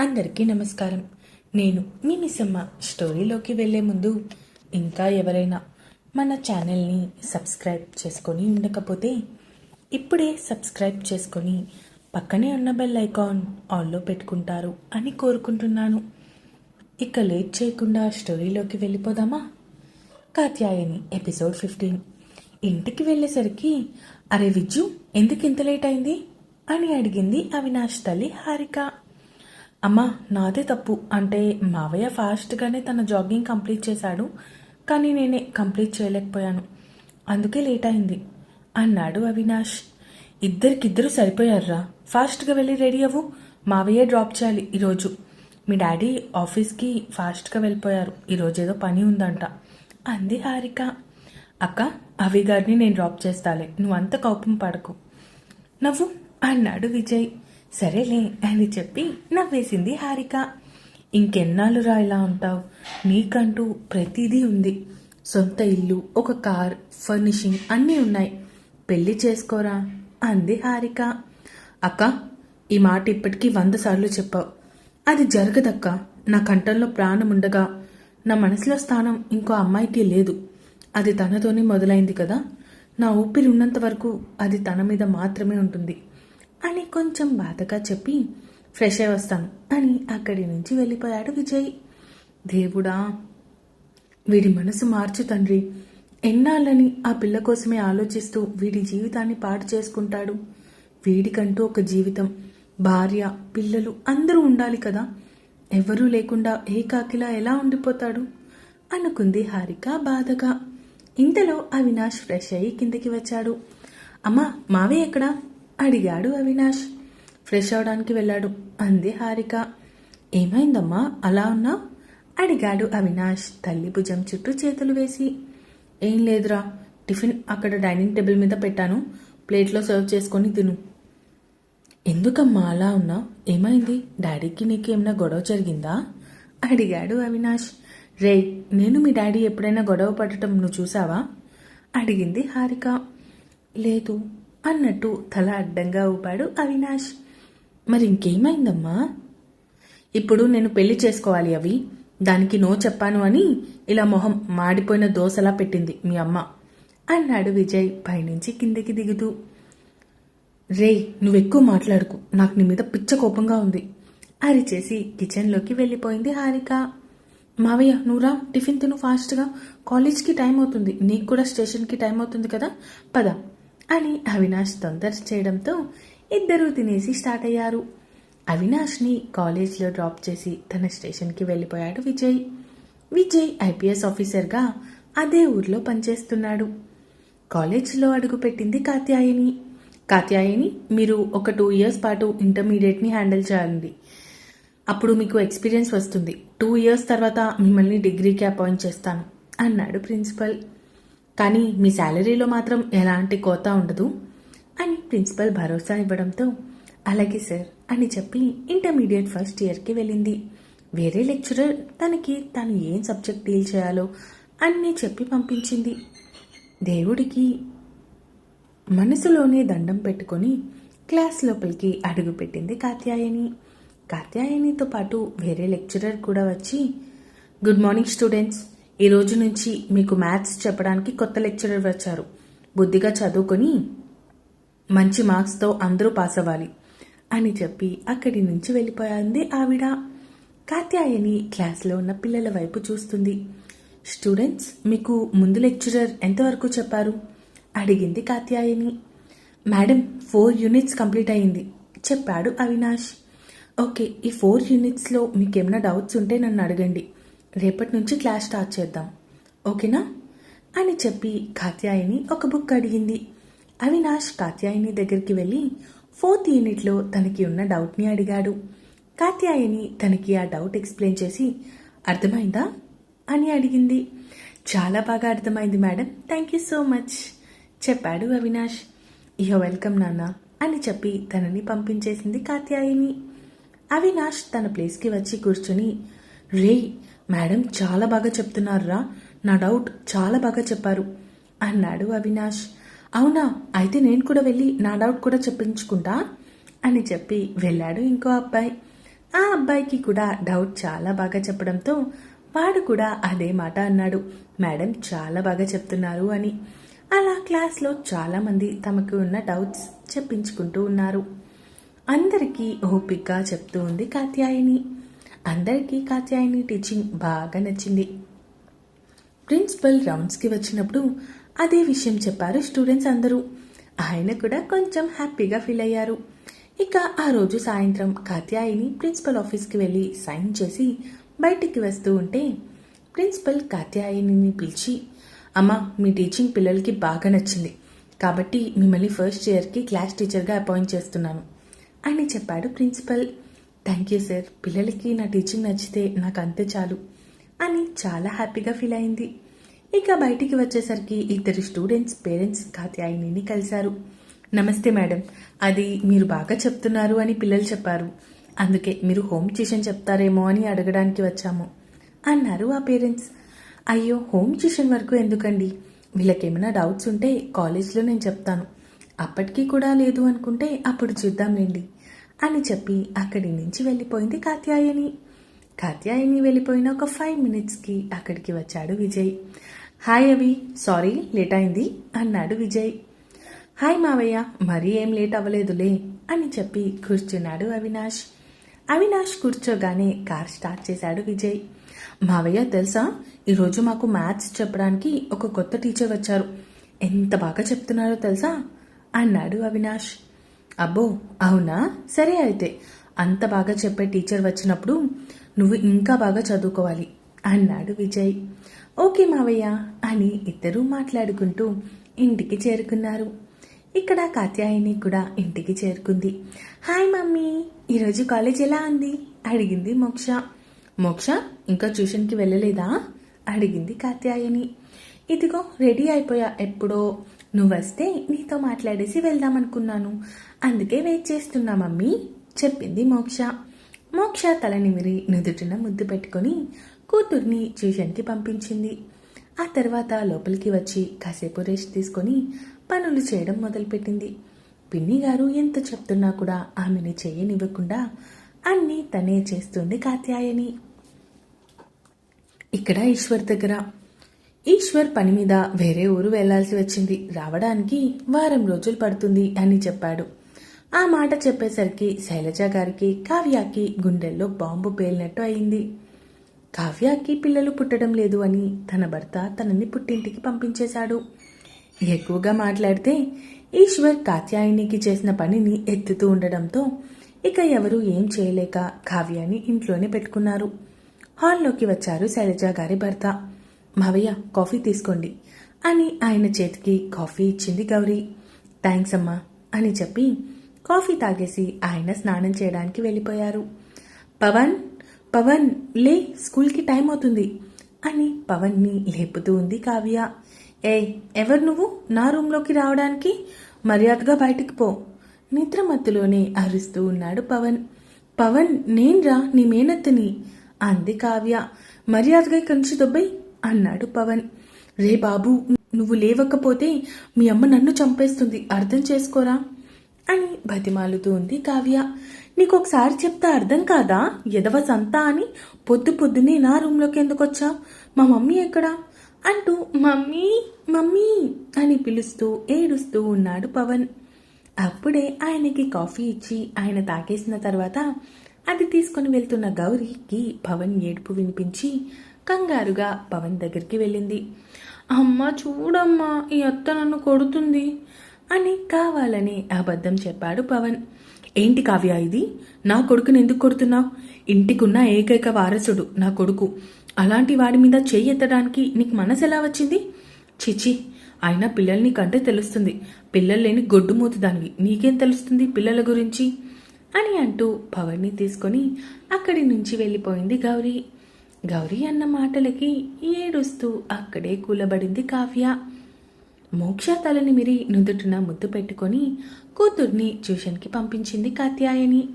అందరికీ నమస్కారం. నేను మీ మిస్సమ్మ స్టోరీలోకి వెళ్ళే ముందు ఇంకా ఎవరైనా మన ఛానల్ని సబ్స్క్రైబ్ చేసుకొని ఉండకపోతే ఇప్పుడే సబ్స్క్రైబ్ చేసుకొని పక్కనే ఉన్న బెల్ ఐకాన్ ఆన్లో పెట్టుకుంటారు అని కోరుకుంటున్నాను. ఇక లేట్ చేయకుండా స్టోరీలోకి వెళ్ళిపోదామా? Katyayani episode fifteen. ఇంటికి వెళ్ళేసరికి అరే విజ్జు ఎందుకు ఇంత లేట్ అయింది? అని అడిగింది అవినాష్ తల్లి హారిక. అమ్మా నాదే తప్పు. అంటే మావయ్య ఫాస్ట్గానే తన జాగింగ్ కంప్లీట్ చేశాడు కానీ నేనే కంప్లీట్ చేయలేకపోయాను. అందుకే లేట్ అయింది. అన్నాడు అవినాష్. ఇద్దరికిద్దరు సరిపోయారురా. ఫాస్ట్గా వెళ్ళి రెడీ అవ్వు. మావయ్య డ్రాప్ చేయాలి ఈరోజు. మీ డాడీ ఆఫీస్కి ఫాస్ట్గా వెళ్ళిపోయారు. ఈరోజు ఏదో పని ఉందంట. అంది హారిక. అక్క అవి గారిని నేను డ్రాప్ చేస్తాలే. నువ్వంత కోపం పడకు. నవ్వు అన్నాడు విజయ్. సరేలే అని చెప్పి నవ్వేసింది హారిక. ఇంకెన్నాళ్ళురా ఇలా ఉంటావు? నీకంటూ ప్రతిదీ ఉంది. సొంత ఇల్లు ఒక కార్ ఫర్నిషింగ్ అన్నీ ఉన్నాయి. పెళ్ళి చేసుకోరా? అంది హారిక. అక్క ఈ మాట ఇప్పటికీ వంద సార్లు చెప్పావు. అది జరగదక్క. నా కంఠంలో ప్రాణం ఉండగా నా మనసులో స్థానం ఇంకో అమ్మాయికి లేదు. అది తనతోనే మొదలైంది కదా? నా ఊపిరి ఉన్నంత వరకు అది తన మీద మాత్రమే ఉంటుంది. అని కొంచెం బాధగా చెప్పి ఫ్రెష్ అయి వస్తాను. అని అక్కడి నుంచి వెళ్ళిపోయాడు విజయ్. దేవుడా వీడి మనసు మార్చు తండ్రి. ఎన్నాళ్ళని ఆ పిల్ల కోసమే ఆలోచిస్తూ వీడి జీవితాన్ని పాడు చేసుకుంటాడు. వీడికంటూ ఒక జీవితం భార్య పిల్లలు అందరూ ఉండాలి కదా. ఎవరూ లేకుండా ఏకాకిలా ఎలా ఉండిపోతాడు? అనుకుంది హారిక బాధగా. ఇంతలో అవినాష్ ఫ్రెష్ అయ్యి కిందకి వచ్చాడు. అమ్మా మావే ఎక్కడా? అడిగాడు అవినాష్. ఫ్రెష్ అవడానికి వెళ్ళాడు అంది హారిక. ఏమైందమ్మా? అలా ఉన్నా? అడిగాడు అవినాష్ తల్లి భుజం చుట్టూ చేతులు వేసి. ఏం లేదురా టిఫిన్ అక్కడ డైనింగ్ టేబుల్ మీద పెట్టాను ప్లేట్లో సర్వ్ చేసుకొని తిను. ఎందుకమ్మా అలా ఉన్నా? ఏమైంది? డాడీకి నీకు ఏమైనా గొడవ జరిగిందా? అడిగాడు అవినాష్. రే నేను మీ డాడీ ఎప్పుడైనా గొడవ పడటం నువ్వు చూసావా? అడిగింది హారిక. లేదు అన్నట్టు తల అడ్డంగా ఊపాడు అవినాష్. మరి ఇంకేమైందమ్మా? ఇప్పుడు నేను పెళ్ళి చేసుకోవాలి అవి. దానికి నో చెప్పాను అని ఇలా మొహం మాడిపోయిన దోశలా పెట్టింది మీ అమ్మ. అన్నాడు విజయ్ పైనుంచి కిందకి దిగుతూ. రే నువ్వెక్కువ మాట్లాడుకు. నాకు నీ మీద పిచ్చ కోపంగా ఉంది. అరిచేసి కిచెన్లోకి వెళ్ళిపోయింది హారిక. మావయ్య నువ్వురా టిఫిన్ తిను ఫాస్ట్గా. కాలేజ్కి టైం అవుతుంది. నీకు కూడా స్టేషన్కి టైం అవుతుంది కదా. పద. అని అవినాష్ తొందర చేయడంతో ఇద్దరూ తినేసి స్టార్ట్ అయ్యారు. అవినాష్ని కాలేజ్లో డ్రాప్ చేసి తన స్టేషన్కి వెళ్ళిపోయాడు విజయ్. విజయ్ ఐపీఎస్ ఆఫీసర్గా అదే ఊర్లో పనిచేస్తున్నాడు. కాలేజ్లో అడుగుపెట్టింది కాత్యాయని. కాత్యాయని మీరు ఒక టూ ఇయర్స్ పాటు ఇంటర్మీడియట్ని హ్యాండిల్ చేయాలండి. అప్పుడు మీకు ఎక్స్పీరియన్స్ వస్తుంది. టూ ఇయర్స్ తర్వాత మిమ్మల్ని డిగ్రీకి అపాయింట్ చేస్తాను అన్నాడు ప్రిన్సిపల్. కానీ మీ శాలరీలో మాత్రం ఎలాంటి కోత ఉండదు అని ప్రిన్సిపల్ భరోసా ఇవ్వడంతో అలాగే సార్ అని చెప్పి ఇంటర్మీడియట్ ఫస్ట్ ఇయర్కి వెళ్ళింది. వేరే లెక్చరర్ తనకి తను ఏం సబ్జెక్ట్ డీల్ చేయాలో అన్నీ చెప్పి పంపించింది. దేవుడికి మనసులోనే దండం పెట్టుకొని క్లాస్ లోపలికి అడుగుపెట్టింది కాత్యాయని. కాత్యాయనితో పాటు వేరే లెక్చరర్ కూడా వచ్చి గుడ్ మార్నింగ్ స్టూడెంట్స్ ఈ రోజు నుంచి మీకు మ్యాథ్స్ చెప్పడానికి కొత్త లెక్చరర్ వచ్చారు. బుద్ధిగా చదువుకొని మంచి మార్క్స్తో అందరూ పాస్ అవ్వాలి అని చెప్పి అక్కడి నుంచి వెళ్ళిపోయింది ఆవిడ. కాత్యాయని క్లాస్లో ఉన్న పిల్లల వైపు చూస్తుంది. స్టూడెంట్స్ మీకు ముందు లెక్చరర్ ఎంతవరకు చెప్పారు? అడిగింది Katyayani. Madam four units complete అయింది చెప్పాడు అవినాష్. ఓకే ఈ ఫోర్ యూనిట్స్లో మీకు ఏమైనా డౌట్స్ ఉంటే నన్ను అడగండి. రేపటి నుంచి క్లాస్ స్టార్ట్ చేద్దాం. ఓకేనా? అని చెప్పి కాత్యాయని ఒక బుక్ అడిగింది. అవినాష్ కాత్యాయని దగ్గరికి వెళ్ళి ఫోర్త్ యూనిట్లో తనకి ఉన్న డౌట్ని అడిగాడు. కాత్యాయని తనకి ఆ డౌట్ ఎక్స్ప్లెయిన్ చేసి అర్థమైందా? అని అడిగింది. చాలా బాగా అర్థమైంది madam. Thank you so much చెప్పాడు అవినాష్. యో వెల్కమ్ నాన్న అని చెప్పి తనని పంపించేసింది కాత్యాయని. అవినాష్ తన ప్లేస్కి వచ్చి కూర్చొని రే మేడం చాలా బాగా చెప్తున్నారురా. నా డౌట్ చాలా బాగా చెప్పారు. అన్నాడు అవినాష్. అవునా? అయితే నేను కూడా వెళ్ళి నా డౌట్ కూడా చెప్పించుకుంటా? అని చెప్పి వెళ్ళాడు ఇంకో అబ్బాయి. ఆ అబ్బాయికి కూడా డౌట్ చాలా బాగా చెప్పడంతో వాడు కూడా అదే మాట అన్నాడు. మేడం చాలా బాగా చెప్తున్నారు అని. అలా క్లాస్లో చాలామంది తమకు ఉన్న డౌట్స్ చెప్పించుకుంటూ ఉన్నారు. అందరికీ ఓపిక్గా చెప్తూ ఉంది కాత్యాయని. అందరికీ కాత్యాయని టీచింగ్ బాగా నచ్చింది. ప్రిన్సిపల్ రౌండ్స్కి వచ్చినప్పుడు అదే విషయం చెప్పారు స్టూడెంట్స్ అందరూ. ఆయన కూడా కొంచెం హ్యాపీగా ఫీల్ అయ్యారు. ఇక ఆ రోజు సాయంత్రం కాత్యాయిని ప్రిన్సిపల్ ఆఫీస్కి వెళ్ళి సైన్ చేసి బయటికి వస్తూ ఉంటే ప్రిన్సిపల్ కాత్యాయనిని పిలిచి అమ్మా మీ టీచింగ్ పిల్లలకి బాగా నచ్చింది. కాబట్టి మిమ్మల్ని ఫస్ట్ ఇయర్కి క్లాస్ టీచర్గా అపాయింట్ చేస్తున్నాను. అని చెప్పాడు ప్రిన్సిపల్. Thank you sir. పిల్లలకి నా టీచింగ్ నచ్చితే నాకు అంతే చాలు అని చాలా హ్యాపీగా ఫీల్ అయింది. ఇక బయటికి వచ్చేసరికి ఇద్దరు స్టూడెంట్స్ పేరెంట్స్ కాత్యాయనిని కలిశారు. నమస్తే మేడం అది మీరు బాగా చెప్తున్నారు అని పిల్లలు చెప్పారు. అందుకే మీరు హోమ్ ట్యూషన్ చెప్తారేమో అని అడగడానికి వచ్చాము అన్నారు ఆ పేరెంట్స్. అయ్యో హోమ్ ట్యూషన్ వరకు ఎందుకండి? వీళ్ళకేమైనా డౌట్స్ ఉంటే కాలేజ్లో నేను చెప్తాను. అప్పటికీ కూడా లేదు అనుకుంటే అప్పుడు చూద్దాంలేండి. అని చెప్పి అక్కడి నుంచి వెళ్ళిపోయింది కాత్యాయని. కాత్యాయని వెళ్ళిపోయిన ఒక ఫైవ్ మినిట్స్కి అక్కడికి వచ్చాడు విజయ్. హాయ్ అవి సారీ లేట్ అయింది అన్నాడు విజయ్. హాయ్ మావయ్య మరీ ఏం లేట్ అవ్వలేదులే అని చెప్పి కూర్చున్నాడు అవినాష్. అవినాష్ కూర్చోగానే కార్ స్టార్ట్ చేశాడు విజయ్. మావయ్య తెలుసా? ఈరోజు మాకు మ్యాథ్స్ చెప్పడానికి ఒక కొత్త టీచర్ వచ్చారు. ఎంత బాగా చెప్తున్నారో తెలుసా? అన్నాడు అవినాష్. అబ్బో అవునా? సరే అయితే. అంత బాగా చెప్పే టీచర్ వచ్చినప్పుడు నువ్వు ఇంకా బాగా చదువుకోవాలి అన్నాడు విజయ్. ఓకే మావయ్య అని ఇద్దరూ మాట్లాడుకుంటూ ఇంటికి చేరుకున్నారు. ఇక్కడ కాత్యాయని కూడా ఇంటికి చేరుకుంది. హాయ్ మమ్మీ ఈరోజు కాలేజ్ ఎలా ఉంది? అడిగింది మోక్ష. మోక్ష ఇంకా ట్యూషన్కి వెళ్ళలేదా? అడిగింది కాత్యాయని. ఇదిగో రెడీ అయిపోయా. ఎప్పుడో నువ్వొస్తే నీతో మాట్లాడేసి వెళ్దామనుకున్నాను. అందుకే వెయిట్ చేస్తున్నా మమ్మీ. చెప్పింది మోక్ష. మోక్ష తల నిమిరి నుదుటిన ముద్దు పెట్టుకొని కూతుర్ని ట్యూషన్కి పంపించింది. ఆ తర్వాత లోపలికి వచ్చి కాసేపు రెస్ట్ తీసుకొని పనులు చేయడం మొదలుపెట్టింది. పిన్ని గారు ఎంత చెప్తున్నా కూడా ఆమెని చేయనివ్వకుండా అన్నీ తనే చేస్తుంది కాత్యాయని. ఇక్కడ ఈశ్వర్ దగ్గర ఈశ్వర్ పని మీద వేరే ఊరు వెళ్ళాల్సి వచ్చింది. రావడానికి వారం రోజులు పడుతుంది అని చెప్పాడు. ఆ మాట చెప్పేసరికి శైలజ గారికి కావ్యాకి గుండెల్లో బాంబు పేలినట్టు అయింది. కావ్యాకి పిల్లలు పుట్టడం లేదు అని తన భర్త తనని పుట్టింటికి పంపించేశాడు. ఎక్కువగా మాట్లాడితే ఈశ్వర్ కాత్యాయనికి చేసిన పనిని ఎత్తుతూ ఉండడంతో ఇక ఎవరూ ఏం చేయలేక కావ్యాని ఇంట్లోనే పెట్టుకున్నారు. హాల్లోకి వచ్చారు శైలజ గారి భర్త. మావయ్య కాఫీ తీసుకోండి అని ఆయన చేతికి కాఫీ ఇచ్చింది గౌరీ. థ్యాంక్స్ అమ్మా అని చెప్పి కాఫీ తాగేసి ఆయన స్నానం చేయడానికి వెళ్ళిపోయారు. పవన్ పవన్ లే స్కూల్కి టైం అవుతుంది అని పవన్ని లేపుతూ ఉంది కావ్య. ఏ ఎవరు నువ్వు? నా రూంలోకి రావడానికి మర్యాదగా బయటికి పో నిద్రమత్తులోనే అరుస్తూ ఉన్నాడు పవన్. పవన్ నేన్రా నీ మేనత్తని? అంది కావ్య. మర్యాదగా కంచి నుంచి దొబ్బై అన్నాడు పవన్. రే బాబు నువ్వు లేవకపోతే మీ అమ్మ నన్ను చంపేస్తుంది. అర్థం చేసుకోరా? అని బతిమాలుతూ ఉంది కావ్య. నీకు ఒకసారి చెప్తే అర్థం కాదా? ఎదవ సంతా అని పొద్దు పొద్దునే నా రూమ్లోకి ఎందుకు వచ్చా? మా మమ్మీ ఎక్కడా? అంటూ మమ్మీ మమ్మీ అని పిలుస్తూ ఏడుస్తూ ఉన్నాడు పవన్. అప్పుడే ఆయనకి కాఫీ ఇచ్చి ఆయన తాకేసిన తర్వాత అది తీసుకుని వెళ్తున్న గౌరీకి పవన్ ఏడుపు వినిపించి కంగారుగా పవన్ దగ్గరికి వెళ్ళింది. అమ్మ చూడమ్మా ఈ అత్త నన్ను కొడుతుంది అని కావాలని అబద్ధం చెప్పాడు పవన్. ఏంటి కావ్య ఇది? నా కొడుకుని ఎందుకు కొడుతున్నావు? ఇంటికున్న ఏకైక వారసుడు నా కొడుకు. అలాంటి వాడి మీద చేయి ఎత్తడానికి నీకు మనసు ఎలా వచ్చింది? చిచి అయినా పిల్లల్ని కంటే తెలుస్తుంది. పిల్లలు లేని గొడ్డుమూతి మూతుదానివి నీకేం తెలుస్తుంది పిల్లల గురించి? అని అంటూ పవర్ని తీసుకొని అక్కడి నుంచి వెళ్ళిపోయింది గౌరీ. గౌరీ అన్న మాటలకి ఏడుస్తూ అక్కడే కూలబడింది కావ్య. మోక్ష తలని మిరి నుదుటిన ముద్దు పెట్టుకొని కూతుర్ని ట్యూషన్కి పంపించింది కాత్యాయని.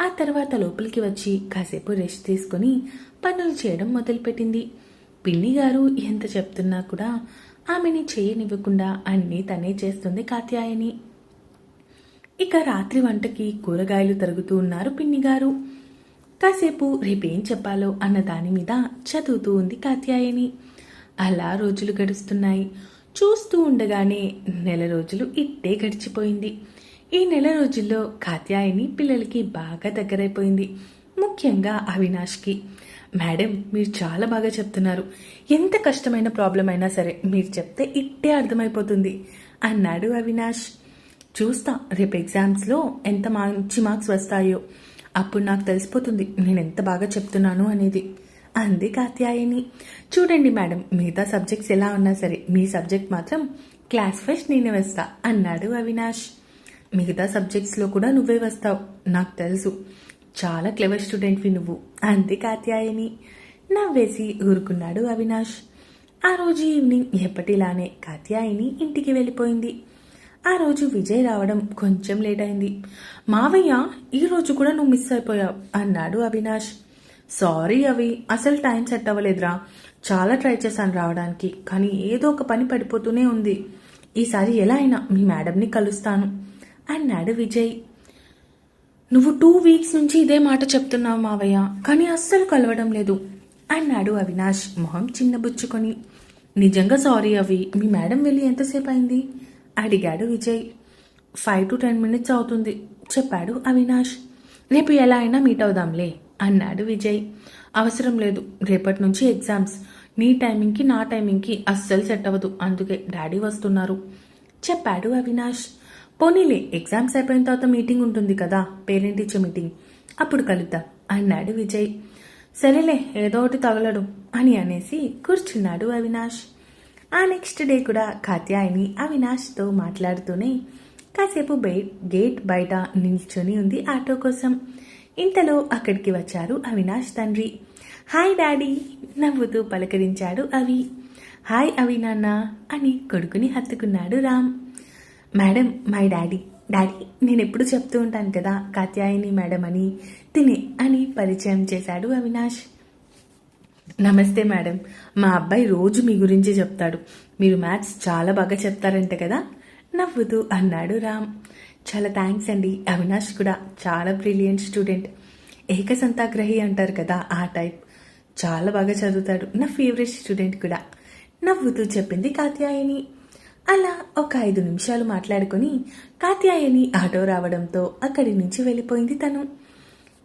ఆ తర్వాత లోపలికి వచ్చి కాసేపు రెస్ట్ తీసుకుని పనులు చేయడం మొదలుపెట్టింది. పిన్ని గారు ఎంత చెప్తున్నా కూడా ఆమెని చేయనివ్వకుండా అన్నీ తనే చేస్తుంది కాత్యాయని. ఇక రాత్రి వంటకి కూరగాయలు తరుగుతూ ఉన్నారు పిన్ని గారు. కాసేపు రేపేం చెప్పాలో అన్న దాని మీద చదువుతూ ఉంది కాత్యాయని. అలా రోజులు గడుస్తున్నాయి. చూస్తూ ఉండగానే నెల రోజులు ఇట్టే గడిచిపోయింది. ఈ నెల రోజుల్లో కాత్యాయని పిల్లలకి బాగా దగ్గరైపోయింది. ముఖ్యంగా అవినాష్కి. మేడం మీరు చాలా బాగా చెప్తున్నారు. ఎంత కష్టమైన ప్రాబ్లం అయినా సరే మీరు చెప్తే ఇట్టే అర్థమైపోతుంది అన్నాడు అవినాష్. చూస్తా రేపు ఎగ్జామ్స్లో ఎంత మంచి మార్క్స్ వస్తాయో. అప్పుడు నాకు తెలిసిపోతుంది నేను ఎంత బాగా చెప్తున్నాను అనేది. అంది కాత్యాయని. చూడండి మేడం మిగతా సబ్జెక్ట్స్ ఎలా ఉన్నా సరే మీ సబ్జెక్ట్ మాత్రం క్లాస్ ఫస్ట్ నేనే వస్తా అన్నాడు అవినాష్. మిగతా సబ్జెక్ట్స్లో కూడా నువ్వే వస్తావు నాకు తెలుసు. చాలా క్లెవర్ స్టూడెంట్వి నువ్వు అంది కాత్యాయని. నవ్వేసి ఊరుకున్నాడు అవినాష్. ఆ రోజు ఈవినింగ్ ఎప్పటిలానే కాత్యాయని ఇంటికి వెళ్ళిపోయింది. ఆ రోజు విజయ్ రావడం కొంచెం లేట్ అయింది. మావయ్య ఈ రోజు కూడా నువ్వు మిస్ అయిపోయావు అన్నాడు అవినాష్. సారీ అవి అసలు టైం సెట్ అవ్వలేదురా. చాలా ట్రై చేశాను రావడానికి కానీ ఏదో ఒక పని పడిపోతూనే ఉంది. ఈసారి ఎలా అయినా మీ మేడంని కలుస్తాను అన్నాడు విజయ్. నువ్వు టూ వీక్స్ నుంచి ఇదే మాట చెప్తున్నావు మావయ్య కానీ అస్సలు కలవడం లేదు అన్నాడు అవినాష్ మొహం చిన్నబుచ్చుకొని నిజంగా సారీ అవి మీ మేడం వెళ్ళి ఎంతసేపు అయింది? అడిగాడు Vijay. Five to ten minutes అవుతుంది చెప్పాడు అవినాష్. రేపు ఎలా అయినా మీట్ అవుదాంలే అన్నాడు విజయ్. అవసరం లేదు రేపటి నుంచి ఎగ్జామ్స్. నీ టైమింగ్కి నా టైమింగ్కి అస్సలు సెట్ అవ్వదు అందుకే డాడీ వస్తున్నారు చెప్పాడు అవినాష్. పోనీలే ఎగ్జామ్స్ అయిపోయిన తర్వాత మీటింగ్ ఉంటుంది కదా పేరెంట్ టీచర్ మీటింగ్. అప్పుడు కలుద్దాం అన్నాడు విజయ్. సరేలే ఏదో ఒకటి తగలడు అని అనేసి కూర్చున్నాడు అవినాష్. ఆ నెక్స్ట్ డే కూడా కాత్యాయని అవినాష్తో మాట్లాడుతూనే కాసేపు బై గేట్ బయట నిల్చొని ఉంది ఆటో కోసం. ఇంతలో అక్కడికి వచ్చారు అవినాష్ తండ్రి. హాయ్ డాడీ నవ్వుతూ పలకరించాడు అవి. హాయ్ అవి నాన్న అని కొడుకుని హత్తుకున్నాడు Ram. Madam my daddy daddy నేను ఎప్పుడు చెప్తూ ఉంటాను కదా కాత్యాయని మేడం అని తినే అని పరిచయం చేశాడు అవినాష్. నమస్తే మేడం. మా అబ్బాయి రోజు మీ గురించి చెప్తాడు. మీరు మ్యాథ్స్ చాలా బాగా చెప్తారంట కదా? నవ్వుతూ అన్నాడు రామ్. చాలా థ్యాంక్స్ అండి. అవినాష్ కూడా చాలా బ్రిలియంట్ స్టూడెంట్ ఏకసంతాగ్రహి అంటారు కదా ఆ టైప్ చాలా బాగా చదువుతాడు. నా ఫేవరెట్ స్టూడెంట్ కూడా. నవ్వుతూ చెప్పింది కాత్యాయని. అలా ఒక ఐదు నిమిషాలు మాట్లాడుకుని కాత్యాయని ఆటో రావడంతో అక్కడి నుంచి వెళ్ళిపోయింది తను.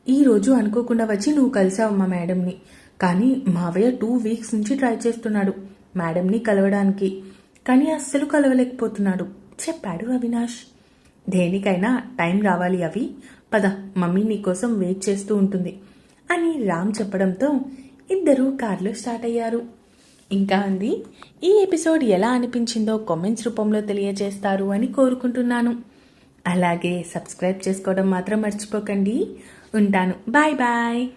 ఈరోజు అనుకోకుండా వచ్చి నువ్వు కలిసావమ్మా మేడంని. కానీ మావయ్య టూ వీక్స్ నుంచి ట్రై చేస్తున్నాడు మేడంని కలవడానికి. కానీ అస్సలు కలవలేకపోతున్నాడు. చెప్పాడు అవినాష్. దేనికైనా టైం రావాలి అవి. పద మమ్మీ నీకోసం వెయిట్ చేస్తూ ఉంటుంది అని రామ్ చెప్పడంతో ఇద్దరూ కార్లో స్టార్ట్ అయ్యారు. ఇంకా అంది ఈ ఎపిసోడ్ ఎలా అనిపించిందో కామెంట్స్ రూపంలో తెలియజేస్తారు అని కోరుకుంటున్నాను. అలాగే సబ్స్క్రైబ్ చేసుకోవడం మాత్రం మర్చిపోకండి. ఉంటాను. Bye bye.